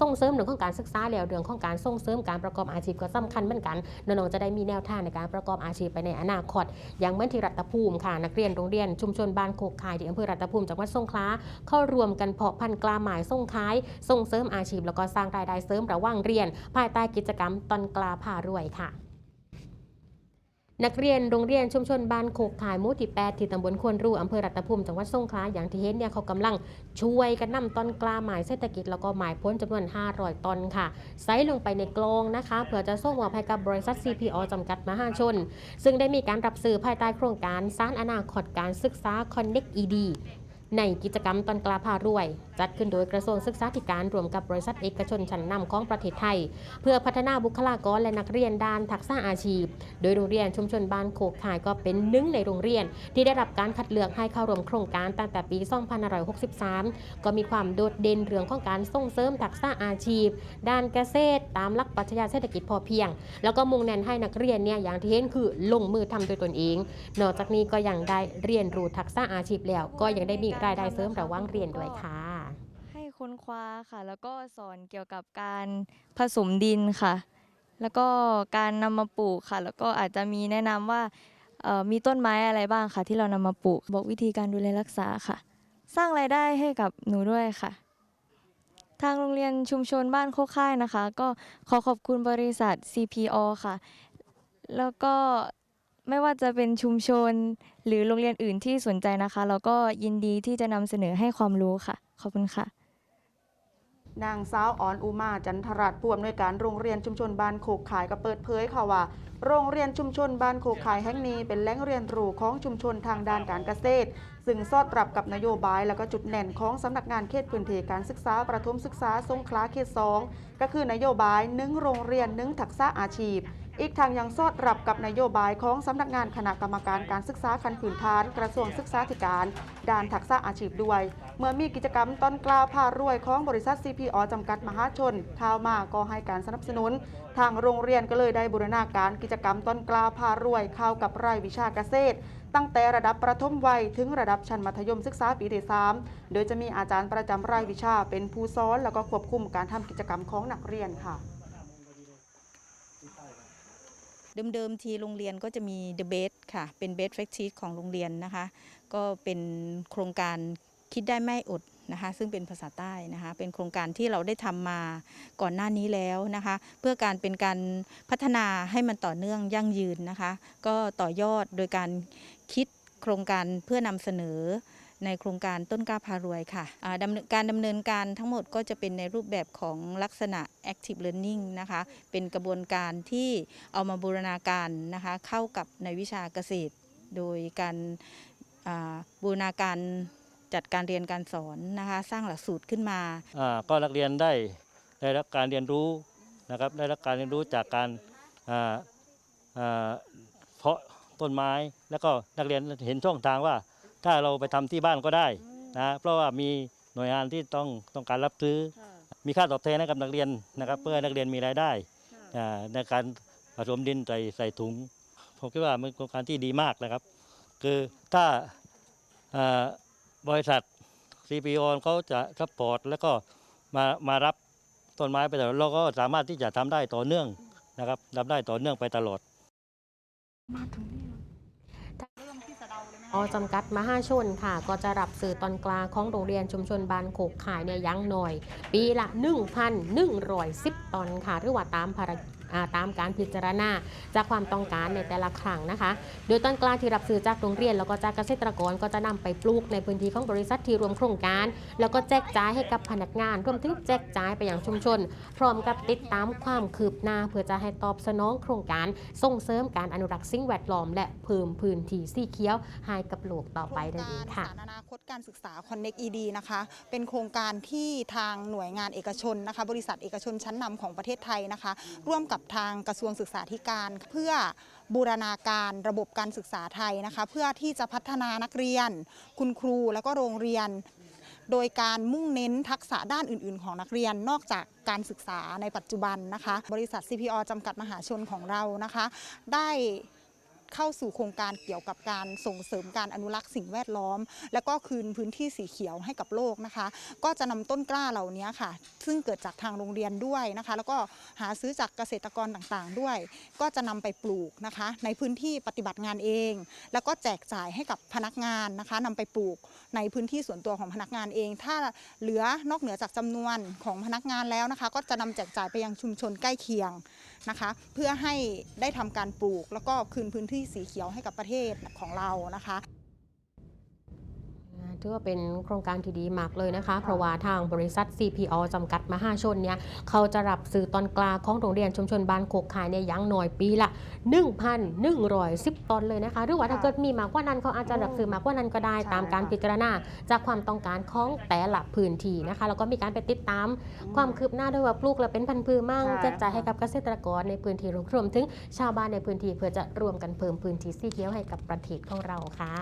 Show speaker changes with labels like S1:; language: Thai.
S1: ส่งเสริมเรื่องของการศึกษาแล้วเรื่องของการส่งเสริมการประกอบอาชีพก็สำคัญเหมือนกันน้องๆจะได้มีแนวทางในการประกอบอาชีพไปในอนาคต อย่างเมื่อที่รัตภูมิค่ะ นักเรียนโรงเรียนชุมชนบ้านโคกคายที่อำเภอรัตภูมิจังหวัดสงขลาเข้ารวมกันเพาะพันธุ์กล้าหมายส่งขาย ส่งเสริมอาชีพ แล้วก็สร้างรายได้เสริมระหว่างเรียน ภายใต้กิจกรรมตอนกลาพารวยค่ะ นักเรียนโรงเรียนชุมชนบ้านโคกขายมู่ที่8ที่ตำบลควนรูอำเภอรัตภูมิจังหวัดสงขลาอย่างที่เห็นเนี่ยเขากำลังช่วยกันนำต้นกล้าหมายเศรษฐกิจแล้วก็หมายพ้นจำนวน 500 ต้นค่ะ ใส่ลงไปในกลองนะคะ เพื่อจะส่งมอบให้กับบริษัท CPO จำกัดมหาชน ซึ่งได้มีการรับซื้อภายใต้โครงการสร้างอนาคตการศึกษา Connect ED ในกิจกรรมตอนกลาพารวย จัดขึ้นโดยกระทรวงศึกษาธิการรวมกับบริษัทเอกชนชั้นนำของประเทศไทย เพื่อพัฒนาบุคลากรและนักเรียนด้านทักษะอาชีพ โดยโรงเรียนชุมชนบ้านโคกขายก็เป็นหนึ่งในโรงเรียน ที่ได้รับการคัดเลือกให้เข้าร่วมโครงการตั้งแต่ปี2563 ก็มีความโดดเด่นเรื่องของการส่งเสริมทักษะอาชีพ ด้านเกษตร ตามหลักปรัชญาเศรษฐกิจพอเพียง แล้วก็มุ่งเน้นให้นักเรียนเนี่ยอย่างที่เห็นคือลงมือทำโดยตนเอง นอกจากนี้ก็ยังได้เรียนรู้ทักษะอาชีพแล้ว ก็ยังได้มีรายได้เสริมระหว่างเรียนด้วยค่ะ
S2: ให้ค้นคว้าค่ะ แล้วก็สอนเกี่ยวกับการผสมดินค่ะ แล้วก็การนำมาปลูกค่ะ แล้วก็อาจจะมีแนะนำว่าเอ่อมีต้นไม้อะไรบ้างค่ะ ที่เรานำมาปลูก บอกวิธีการดูแลรักษาค่ะ สร้างรายได้ให้กับหนูด้วยค่ะ ทางโรงเรียนชุมชนบ้านโคกค่ายนะคะ ก็ขอขอบคุณบริษัท CPO ค่ะ แล้วก็ ไม่ว่าจะเป็นชุมชน หรือโรงเรียนอื่นที่สนใจนะคะ เราก็ยินดีที่จะนำเสนอให้ความรู้ค่ะ ขอบคุณค่ะ
S3: นางสาวอ่อนอุมาจันทรัตน์ผู้อำนวยการโรงเรียนชุมชนบ้านโคกขายก็เปิดเผยค่ะว่า โรงเรียนชุมชนบ้านโคกขายแห่งนี้เป็นแหล่งเรียนรู้ของชุมชนทางด้านการเกษตร ซึ่งสอดรับกับนโยบายและก็จุดแน่นของสำนักงานเขตพื้นที่การศึกษาประถมศึกษาสงขลาเขต 2 ก็คือนโยบายหนึ่งโรงเรียนหนึ่งทักษะอาชีพ อีกทางยังสอดรับกับนโยบายของสำนักงานคณะกรรมการการศึกษาขั้นพื้นฐานกระทรวงศึกษาธิการ ด้านทักษะอาชีพด้วย เมื่อมีกิจกรรมต้นกล้าพารวยของบริษัท CPO จำกัดมหาชนข่าวมาก็ให้การสนับสนุน ทางโรงเรียนก็เลยได้บูรณาการกิจกรรมต้นกล้าพารวยเข้ากับรายวิชาเกษตรตั้งแต่ระดับประถมวัยถึงระดับชั้นมัธยมศึกษาปีที่3โดยจะมีอาจารย์ประจำรายวิชาเป็นผู้สอนแล้วก็ควบคุมการทำกิจกรรมของนักเรียนค่ะ
S4: เดิมๆทีโรงเรียนก็จะมี The Best ค่ะ เป็น Best Practice ของโรงเรียนนะคะ ก็เป็นโครงการคิดได้ไม่อดนะคะ ซึ่งเป็นภาษาใต้นะคะ เป็นโครงการที่เราได้ทำมาก่อนหน้านี้แล้วนะคะ เพื่อการเป็นการพัฒนาให้มันต่อเนื่องยั่งยืนนะคะ ก็ต่อยอดโดยการคิดโครงการเพื่อนำเสนอ ในโครงการต้นกล้าพารวยค่ะดำเนินการดำเนินการทั้งหมดก็จะเป็นในรูปแบบของลักษณะ active learning นะคะเป็นกระบวนการที่เอามาบูรณาการนะคะเข้ากับในวิชาเกษตร โดยการบูรณาการจัดการเรียนการสอนนะคะสร้างหลักสูตรขึ้นมา
S5: ก็นักเรียนได้ได้รับการเรียนรู้นะครับได้รับการเรียนรู้จากการเพาะต้นไม้ แล้วก็นักเรียนเห็นช่องทางว่า ถ้าเราไปทำที่บ้านก็ได้นะเพราะว่ามีหน่วยงานที่ต้องต้องการรับซื้อ มีค่าตอบแทนให้กับนักเรียนนะครับ เพื่อให้นักเรียนมีรายได้อ่าในการผสมดินใส่ใส่ถุง ผมคิดว่ามันเป็นโครงการที่ดีมากนะครับ คือถ้าอ่าบริษัท CPO เขาจะซัพพอร์ตแล้วก็มามารับต้นไม้ไปตลอดเราก็สามารถที่จะทำได้ต่อเนื่องนะครับทำได้ต่อเนื่องไปตลอด
S1: อจำกัดมหาชนค่ะ ก็จะรับสื่อตอนกลางของโรงเรียนชุมชนบ้านโขกขายเนี่ยยังหน่อย ปีละ 1,110 ตอนค่ะหรือว่าตามภารอ่า ตามการพิจารณาจากความต้องการในแต่ละครั้งนะคะ โดยต้นกล้าที่รับซื้อจากโรงเรียน แล้วก็จากเกษตรกรก็จะนำไปปลูกในพื้นที่ของบริษัทที่รวมโครงการ แล้วก็แจกจ่ายให้กับพนักงานรวมถึงแจกจ่ายไปยังชุมชน พร้อมกับติดตามความคืบหน้า เพื่อจะให้ตอบสนองโครงการ ส่งเสริมการอนุรักษ์สิ่งแวดล้อม และเพิ่มพื้นที่สีเขียวให้กับโลกต่อไปนั่นเองค่ะ
S6: อนาคตการศึกษา Connect ED นะคะ เป็นโครงการที่ทางหน่วยงานเอกชนนะคะ บริษัทเอกชนชั้นนำของประเทศไทยนะคะ ร่วมกับทางกระทรวงศึกษาธิการ เพื่อบูรณาการระบบการศึกษาไทยนะคะ เพื่อที่จะพัฒนานักเรียน คุณครูแล้วก็โรงเรียน โดยการมุ่งเน้นทักษะด้านอื่น ๆ ของนักเรียนนอกจากการศึกษาในปัจจุบันนะคะ บริษัท CPO จำกัดมหาชนของเรานะคะ ได้ เข้าสู่โครงการเกี่ยวกับการส่งเสริมการอนุรักษ์สิ่งแวดล้อม แล้วก็คืนพื้นที่สีเขียวให้กับโลกนะคะ ก็จะนำต้นกล้าเหล่านี้ค่ะ ซึ่งเกิดจากทางโรงเรียนด้วยนะคะ แล้วก็หาซื้อจากเกษตรกรต่างๆด้วย ก็จะนำไปปลูกนะคะ ในพื้นที่ปฏิบัติงานเอง แล้วก็แจกจ่ายให้กับพนักงานนะคะนำไปปลูกในพื้นที่ส่วนตัวของพนักงานเอง ถ้าเหลือนอกเหนือจากจำนวนของพนักงานแล้วนะคะ ก็จะนำแจกจ่ายไปยังชุมชนใกล้เคียงนะคะ เพื่อให้ได้ทำการปลูกแล้วก็คืนพื้นที่ที่สีเขียวให้กับประเทศของเรานะคะ
S1: ถือว่าเป็นโครงการที่ดีมากเลยนะคะ เพราะว่าทางบริษัท CPO จำกัดมหาชนเนี่ยเขาจะรับซื้อตอนกลางของโรงเรียนชุมชนบ้านโคกขายเนี่ยยังหน่อยปีละ 1,110 ตอนเลยนะคะ หรือว่าถ้าเกิดมีมากกว่านั้นเขาอาจจะรับซื้อมากกว่านั้นก็ได้ตามการพิจารณาจากความต้องการของแต่ละพื้นที่นะคะ แล้วก็มีการไปติดตามความคืบหน้าด้วยว่าปลูกแล้วเป็นพันธุ์พืชมั่งแจกจ่ายให้กับเกษตรกรในพื้นที่รวมถึงชาวบ้านในพื้นที่เพื่อจะรวมกันเพิ่มพื้นที่สีเขียวให้กับประเทศของเราค่ะ